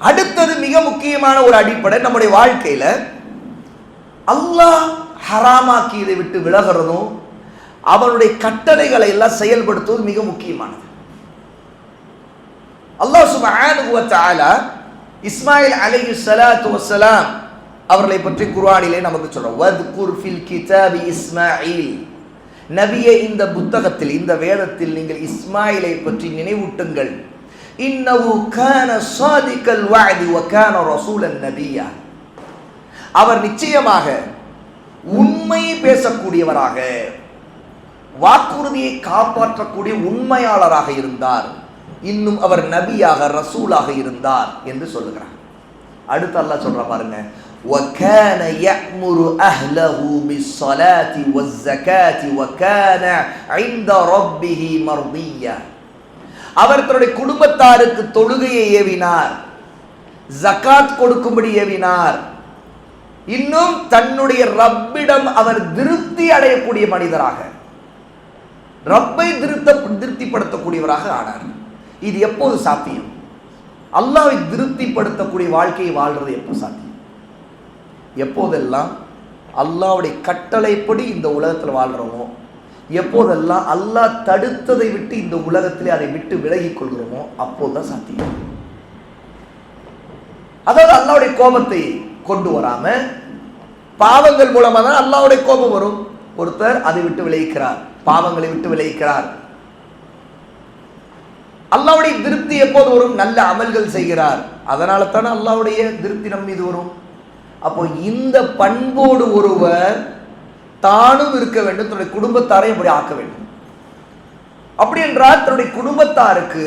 அடுத்தது மிக முக்கியமான ஒரு அடிப்படை நம்முடைய வாழ்க்கையில் அல்லாஹ் ஹராமாக்கியதை விட்டு விலகிறதும் அவனுடைய கட்டளைகளை எல்லாம் செயல்படுத்துவது மிக முக்கியமானது. அல்லாஹ் சுப்ஹானஹு இஸ்மாயில் அலைஹி சலாத்து வசலாம் அவர்களை பற்றி குர்ஆனிலே நமக்கு சொல்றோம் வத் ஃபில் கிதாபி இஸ்மாயில். நபியே இந்த புத்தகத்தில் இந்த வேதத்தில் நீங்கள் இஸ்மாயிலை பற்றி நினைவூட்டுங்கள். இன்னஹு கான சாதிகல் வஅதி வ கான ரசூலன் நபியா அவர் நிச்சயமாக உண்மை பேசக்கூடியவராக வாக்குறுதியை காப்பாற்றக்கூடிய உண்மையாளராக இருந்தார் இன்னும் அவர் நபியாக ரசூலாக இருந்தார் என்று சொல்லுகிறார் அடுத்து அல்லாஹ் சொல்ற பாருங்க وَكَانَ يَأْمُرُ أَهْلَهُ بِالصَّلَاةِ وَالزَّكَاةِ وَكَانَ عِندَ رَبِّهِ مَرْضِيًّا அவர் தன்னுடைய குடும்பத்தாருக்கு தொழுகையை ஏவினார். ஜக்காத் கொடுக்கும்படி ஏவினார். இன்னும் தன்னுடைய ரப்பிடம் அவர் திருப்தி அடையக்கூடிய மனிதராக ரப்பை திருத்த திருப்திப்படுத்தக்கூடியவராக ஆனார். இது எப்போது சாத்தியம்? அல்லாவை திருப்திப்படுத்தக்கூடிய வாழ்க்கையை வாழ்றது எப்போ சாத்தியம்? எப்போதெல்லாம் அல்லாவுடைய கட்டளைப்படி இந்த உலகத்தில் வாழ்கிறோமோ எப்போதெல்லாம் அல்லாஹ் தடுத்ததை விட்டு இந்த உலகத்திலே அதை விட்டு விலகிக் கொள்கிறோமோ அப்போதுதான் சாத்தியம். அதாவது அல்லாவுடைய கோபத்தை கொண்டு வராம பாவங்கள் மூலமா தான் அல்லாவுடைய கோபம் வரும். ஒருத்தர் அதை விட்டு விளைவிக்கிறார் பாவங்களை விட்டு விளைவிக்கிறார் அல்லாவுடைய திருப்தி எப்போது வரும்? நல்ல அமல்கள் செய்கிறார். அதனால தானே அல்லாவுடைய திருப்தி நம் மீது வரும். அப்போ இந்த பண்போடு ஒருவர் தானும் இருக்க வேண்டும் தன்னுடைய குடும்பத்தாரை இப்படி ஆக்க வேண்டும். அப்படி என்றால் தன்னுடைய குடும்பத்தாருக்கு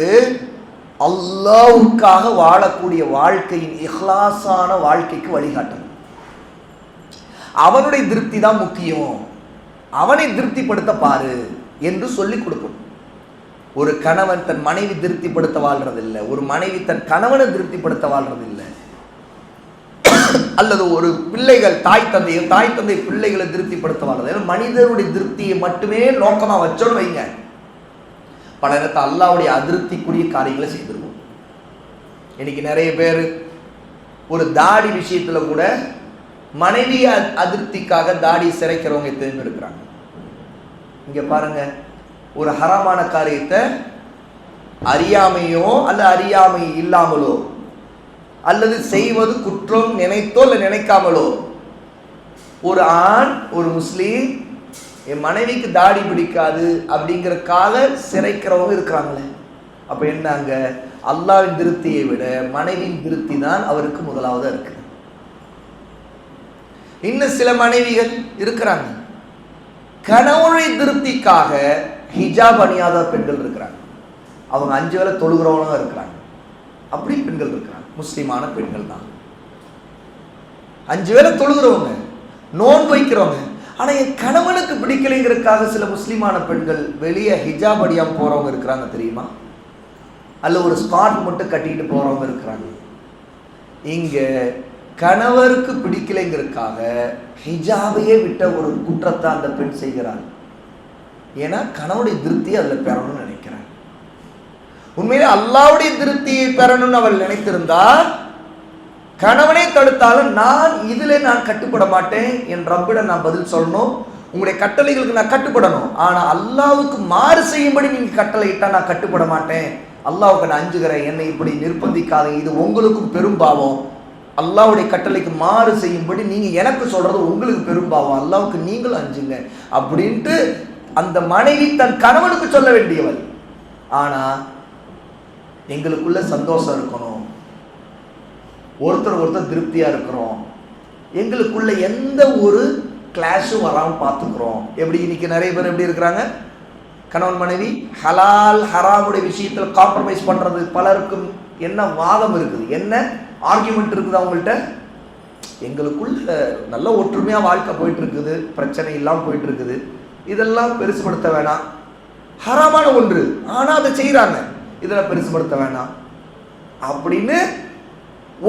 அல்லாவுக்காக வாழக்கூடிய வாழ்க்கையின் இஹ்லாசான வாழ்க்கைக்கு வழிகாட்டணும். அவனுடைய திருப்தி தான் முக்கியம். அவனை திருப்திப்படுத்த பாரு என்று சொல்லி கொடுக்கணும். ஒரு கணவன் தன் மனைவி திருப்திப்படுத்த வாழ்றதில்லை. ஒரு மனைவி தன் கணவனை திருப்திப்படுத்த வாழ்றதில்லை. அல்லது ஒரு பிள்ளைகள் தாய் தந்தையும் தாய் தந்தை பிள்ளைகளை திருப்திப்படுத்த வாழ்றது மனிதருடைய திருப்தியை மட்டுமே நோக்கமாக வச்சோன்னு வைங்க. பல நேரத்தை அல்லாவுடைய அதிருப்திக்குரிய காரியங்களை செய்திருவோம். இன்னைக்கு நிறைய பேர் ஒரு தாடி விஷயத்தில் கூட மனைவி அதிருப்திக்காக தாடி சிறைக்கிறவங்க தேர்ந்தெடுக்கிறாங்க இங்கே பாருங்க ஒரு ஹரமான காரியத்தை அறியாமையோ அல்ல அறியாமை இல்லாமலோ அல்லது செய்வது குற்றம் நினைத்தோ இல்லை நினைக்காமலோ? ஒரு ஆண் ஒரு முஸ்லீம் என் மனைவிக்கு தாடி பிடிக்காது அப்படிங்கிறக்காக சிறைக்கிறவங்க இருக்கிறாங்களே. அப்போ என்னங்க? அல்லாவின் திருப்தியை விட மனைவியின் திருப்தி தான் அவருக்கு முதலாவதாக இருக்கு. இன்னும் சில மனைவிகள் இருக்கிறாங்க. கணவனை திருப்திக்காக ஹிஜாப் அணியாத பெண்கள் இருக்கிறாங்க. அவங்க அஞ்சு வேலை தொழுகிறவங்களும் இருக்கிறாங்க. அப்படி பெண்கள் இருக்கிறாங்க. முஸ்லிமான பெண்கள் தான். அஞ்சு வேலை தொழுகிறவங்க நோன்பு வைக்கிறவங்க ஆனா என் கணவனுக்கு பிடிக்கலைங்கிறதுக்காக சில முஸ்லிமான பெண்கள் வெளியே ஹிஜாப் அடியாமல் போறவங்க இருக்கிறாங்க தெரியுமா? அல்ல ஒரு ஸ்கார்ட் மட்டும் கட்டிட்டு போறவங்க இருக்கிறாங்க. இங்க கணவருக்கு பிடிக்கலைங்கிறதுக்காக ஹிஜாபையே விட்ட ஒரு குற்றத்தை அந்த பெண் செய்கிறாங்க ஏன்னா கணவனுடைய திருப்தி அதில் பெறணும்னு உண்மையிலே அல்லாவுடைய திருப்தியை பெறணும்னு அவள் நினைத்திருந்தா கணவனே தடுத்தாலும் நான் இதில் நான் கட்டுப்பட மாட்டேன் என் ரப்பிடம் நான் பதில் சொல்லணும். உங்களுடைய கட்டளைகளுக்கு நான் கட்டுப்படணும். ஆனா அல்லாவுக்கு மாறு செய்யும்படி நீங்க கட்டளையிட்டா நான் கட்டுப்பட மாட்டேன். அல்லாவுக்கு நான் அஞ்சுகிறேன். என்னை இப்படி நிர்பந்திக்காதீங்க. இது உங்களுக்கும் பெரும் பாவம். அல்லாவுடைய கட்டளைக்கு மாறு செய்யும்படி நீங்க எனக்கு சொல்றது உங்களுக்கு பெரும் பாவம். அல்லாவுக்கு நீங்களும் அஞ்சுங்க அப்படின்ட்டு அந்த மனைவி தன் கணவனுக்கு சொல்ல வேண்டியவள். ஆனா எங்களுக்குள்ள சந்தோஷம் இருக்கணும். ஒருத்தர் ஒருத்தர் திருப்தியாக இருக்கிறோம். எங்களுக்குள்ள எந்த ஒரு கிளாஷும் வராமல் பார்த்துக்கிறோம் எப்படி இன்னைக்கு நிறைய பேர் எப்படி இருக்கிறாங்க? கணவன் மனைவி ஹலால் ஹராமுடைய விஷயத்தில் காம்ப்ரமைஸ் பண்ணுறது பலருக்கும் என்ன வாதம் இருக்குது? என்ன ஆர்கியூமெண்ட் இருக்குது அவங்கள்ட்ட? எங்களுக்குள்ள நல்ல ஒற்றுமையாக வாழ்க்கை போயிட்டு இருக்குது பிரச்சனை இல்லாமல் போயிட்டு இருக்குது இதெல்லாம் பெருசுபடுத்த வேணாம். ஹராமான ஒன்று. ஆனால் அதை செய்கிறாங்க இதில் பெருசுபடுத்த வேண்டாம் அப்படின்னு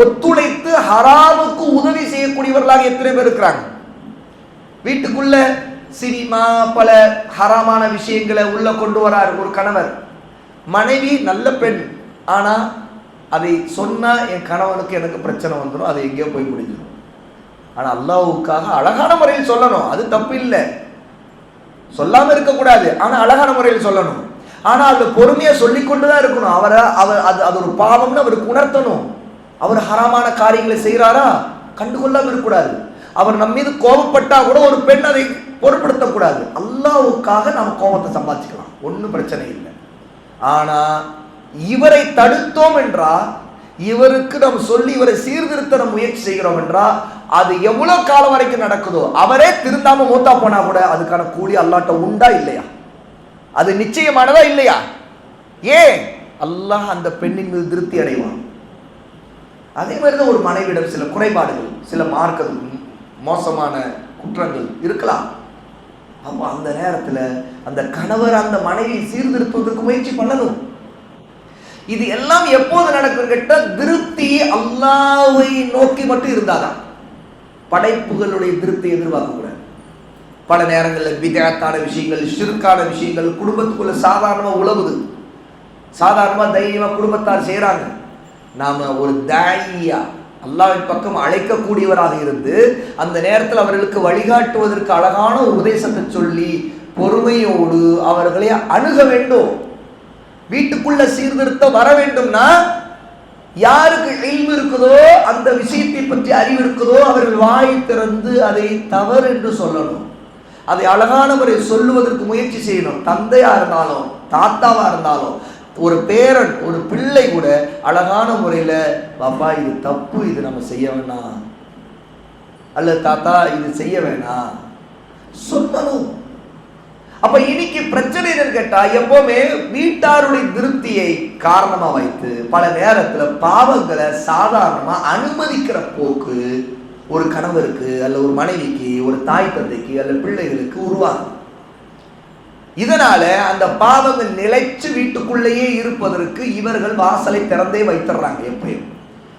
ஒத்துழைத்து ஹராமுக்கு உதவி செய்யக்கூடியவர்களாக எத்தனை பேர் இருக்கிறாங்க? வீட்டுக்குள்ள சினிமா பல ஹராமான விஷயங்களை உள்ள கொண்டு வரார் ஒரு கணவர். மனைவி நல்ல பெண். ஆனா அதை சொன்னா என் கணவனுக்கு எனக்கு பிரச்சனை வந்துடும் அது எங்கேயோ போய் முடிஞ்சிடும் ஆனா அல்லாஹ்வுக்காக அழகான முறையில் சொல்லணும். அது தப்பு இல்லை. சொல்லாம இருக்கக்கூடாது. ஆனா அழகான முறையில் சொல்லணும். ஆனால் அது பொறுமையாக சொல்லிக்கொண்டுதான் இருக்கணும். அவரை அவர் அது அது ஒரு பாவம்னு அவருக்கு உணர்த்தணும். அவர் ஹராமான காரியங்களை செய்கிறாரா? கண்டுகொள்ளாமல் இருக்கக்கூடாது. அவர் நம்ம மீது கோபப்பட்டால் கூட ஒரு பெண் அதை பொருட்படுத்தக்கூடாது அல்லாவுக்காக நம்ம கோபத்தை சம்பாதிச்சுக்கலாம். ஒன்றும் பிரச்சனை இல்லை. ஆனால் இவரை தடுத்தோம் என்றால் இவருக்கு நம்ம சொல்லி இவரை சீர்திருத்த நம்ம முயற்சி செய்கிறோம் என்றால் அது எவ்வளோ காலம் வரைக்கும் நடக்குதோ அவரே திருந்தாமல் மூத்தா போனால் கூட அதுக்கான கூலி அல்லாட்ட உண்டா இல்லையா? அது நிச்சயமானதா இல்லையா? ஏன்? அல்லாஹ் அந்த பெண்ணின் மீது திருப்தி அடைவான். அதே மாதிரி தான் ஒரு மனைவியிடம் சில குறைபாடுகள் சில மார்க்கம் மோசமான குற்றங்கள் இருக்கலாம். அப்போ அந்த நேரத்தில் அந்த கணவர் அந்த மனைவியை சீர்திருத்துவதற்கு முயற்சி பண்ணணும். இது எல்லாம் எப்போது நடக்கும் கேட்டால் திருப்தி அல்லாவை நோக்கி மட்டும் இருந்தாதான். படைப்புகளுடைய திருப்தி எதிர்பார்க்கக்கூடாது பல நேரங்களில் விதத்தான விஷயங்கள் சிறுக்கான விஷயங்கள் குடும்பத்துக்குள்ளே சாதாரணமாக உழவுது. சாதாரணமாக தைரியமாக குடும்பத்தார் செய்கிறாங்க நாம் ஒரு தாயியா அல்லாவின் பக்கம் அழைக்கக்கூடியவராக இருந்து அந்த நேரத்தில் அவர்களுக்கு வழிகாட்டுவதற்கு அழகான ஒரு உபதேசத்தை சொல்லி பொறுமையோடு அவர்களை அணுக வேண்டும். வீட்டுக்குள்ள சீர்திருத்தம் வர வேண்டும்னா யாருக்கு இழிவு இருக்குதோ அந்த விஷயத்தை பற்றி அறிவு இருக்குதோ அவர்கள் வாய் திறந்து அதை தவறு என்று சொல்லணும். அதை அழகான முறையில் சொல்லுவதற்கு முயற்சி செய்யணும். தந்தையாக இருந்தாலும் தாத்தாவாக இருந்தாலும் ஒரு பேரன் ஒரு பிள்ளை கூட அழகான முறையில் பாப்பா இது தப்பு இது நம்ம செய்ய வேணாம். அல்ல தாத்தா இது செய்ய வேணாம். சொல்லணும். அப்ப இன்னைக்கு பிரச்சனை என்னன்னு கேட்டா எப்பவுமே வீட்டாருடைய திருப்தியை காரணமா வைத்து பல நேரத்துல பாவங்களை சாதாரணமா அனுமதிக்கிற போக்கு ஒரு கணவருக்கு அல்ல ஒரு மனைவிக்கு ஒரு தாய் தந்தைக்கு அல்ல பிள்ளைகளுக்கு உருவாகும். இதனால அந்த பாவங்கள் நிலைச்சு வீட்டுக்குள்ளேயே இருப்பதற்கு இவர்கள் வாசலை திறந்தே வைத்துடுறாங்க எப்பயும்.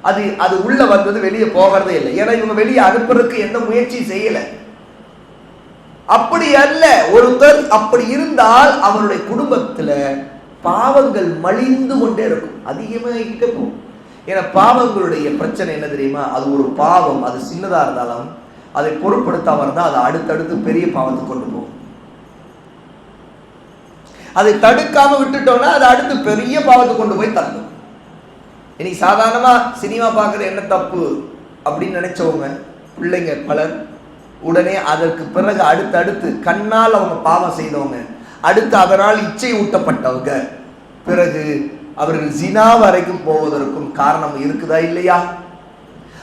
அது அது உள்ள வந்தது வெளியே போகிறதே இல்லை. ஏன்னா இவங்க வெளியே அனுப்புறதுக்கு எந்த முயற்சி செய்யலை. அப்படி அல்ல. ஒருத்தர் அப்படி இருந்தால் அவருடைய குடும்பத்துல பாவங்கள் மலிந்து கொண்டே இருக்கும். அதிகமாகிக்கிட்டே போகும். ஏன்னா பாவங்களுடைய பிரச்சனை என்ன தெரியுமா? அது ஒரு பாவம். அது சின்னதாக இருந்தாலும் அதை பொருட்படுத்தாம இருந்தால் அது அடுத்தடுத்து பெரிய பாவத்துக்கு கொண்டு போகும். அதை தடுக்காம விட்டுட்டோம்னா அது அடுத்து பெரிய பாவத்தை கொண்டு போய் தள்ளும். இன்னைக்கு சாதாரணமா சினிமா பார்க்குறது என்ன தப்பு அப்படின்னு நினைச்சவங்க பிள்ளைங்க பலர் உடனே அதற்கு பிறகு அடுத்தடுத்து கண்ணால் அவங்க பாவம் செய்தவங்க அடுத்து அதனால் இச்சை ஊட்டப்பட்டவங்க பிறகு அவர்கள் ஜினா வரைக்கும் போவதற்கும் காரணம் இருக்குதா இல்லையா?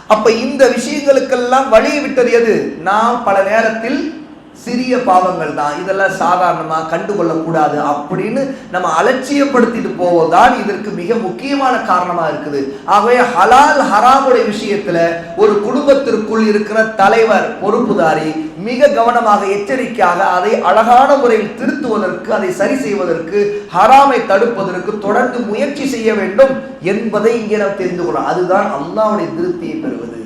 அப்ப இந்த விஷயங்களுக்கெல்லாம் வழியை விட்டது எது? நாம் பல நேரத்தில் சிறிய பாவங்கள் தான். இதெல்லாம் சாதாரணமாக கண்டுகொள்ளக்கூடாது அப்படின்னு நம்ம அலட்சியப்படுத்திட்டு போவதுதான் இதற்கு மிக முக்கியமான காரணமாக இருக்குது. ஆகவே ஹலால் ஹராமுடைய விஷயத்தில் ஒரு குடும்பத்திற்குள் இருக்கிற தலைவர் பொறுப்புதாரி மிக கவனமாக எச்சரிக்கையாக அதை அழகான முறையில் திருத்துவதற்கு அதை சரி செய்வதற்கு ஹராமை தடுப்பதற்கு தொடர்ந்து முயற்சி செய்ய வேண்டும் என்பதை இங்கே நாம் தெரிந்து கொள்ளலாம். அதுதான் அல்லாவுடைய திருப்தியை பெறுவது.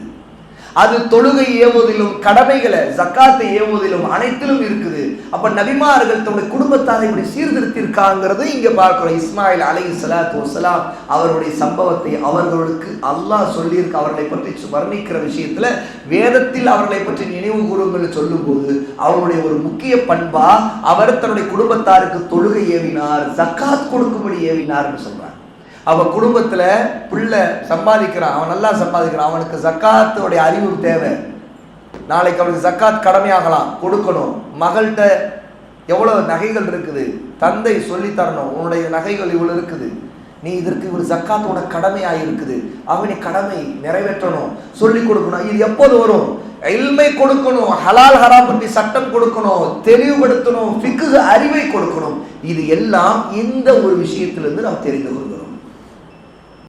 அது தொழுகை ஏவுவதிலும் கடமைகளை ஜக்காத்தை ஏவுவதிலும் அனைத்திலும் இருக்குது. அப்ப நபிமார்கள் தன்னுடைய குடும்பத்தாரை இப்படி சீர்திருத்திருக்காங்கிறது இங்க பார்க்கிறோம். இஸ்மாயில் அலை சலாத்து வசலாம் அவருடைய சம்பவத்தை அவர்களுக்கு அல்லாஹ் சொல்லியிருக்க. அவர்களை பற்றி வர்ணிக்கிற விஷயத்துல வேதத்தில் அவர்களை பற்றி நினைவு கூறுங்கள் சொல்லும்போது அவருடைய ஒரு முக்கிய பண்பா அவர் தன்னுடைய குடும்பத்தாருக்கு தொழுகை ஏவினார் ஜக்காத் கொடுக்கும்படி ஏவினார்னு சொல்றார் அவன் குடும்பத்தில் பிள்ளை சம்பாதிக்கிறான் அவன் நல்லா சம்பாதிக்கிறான். அவனுக்கு ஜக்காத்துடைய அறிவு தேவை. நாளைக்கு அவனுக்கு ஜக்காத் கடமையாகலாம் கொடுக்கணும். மகள்கிட்ட எவ்வளோ நகைகள் இருக்குது? தந்தை சொல்லி தரணும். உன்னுடைய நகைகள் இவ்வளோ இருக்குது. நீ இதற்கு இவர் ஜக்காத்தோட கடமையாக இருக்குது அவனை கடமை நிறைவேற்றணும். சொல்லி கொடுக்கணும். இது எப்போது வரும்? எல்மை கொடுக்கணும். ஹலால் ஹரா பற்றி சட்டம் கொடுக்கணும். தெளிவுபடுத்தணும். ஃபிக்கு அறிவை கொடுக்கணும். இது எல்லாம் இந்த ஒரு விஷயத்திலிருந்து நாம் தெரிந்து கொள்கிறோம்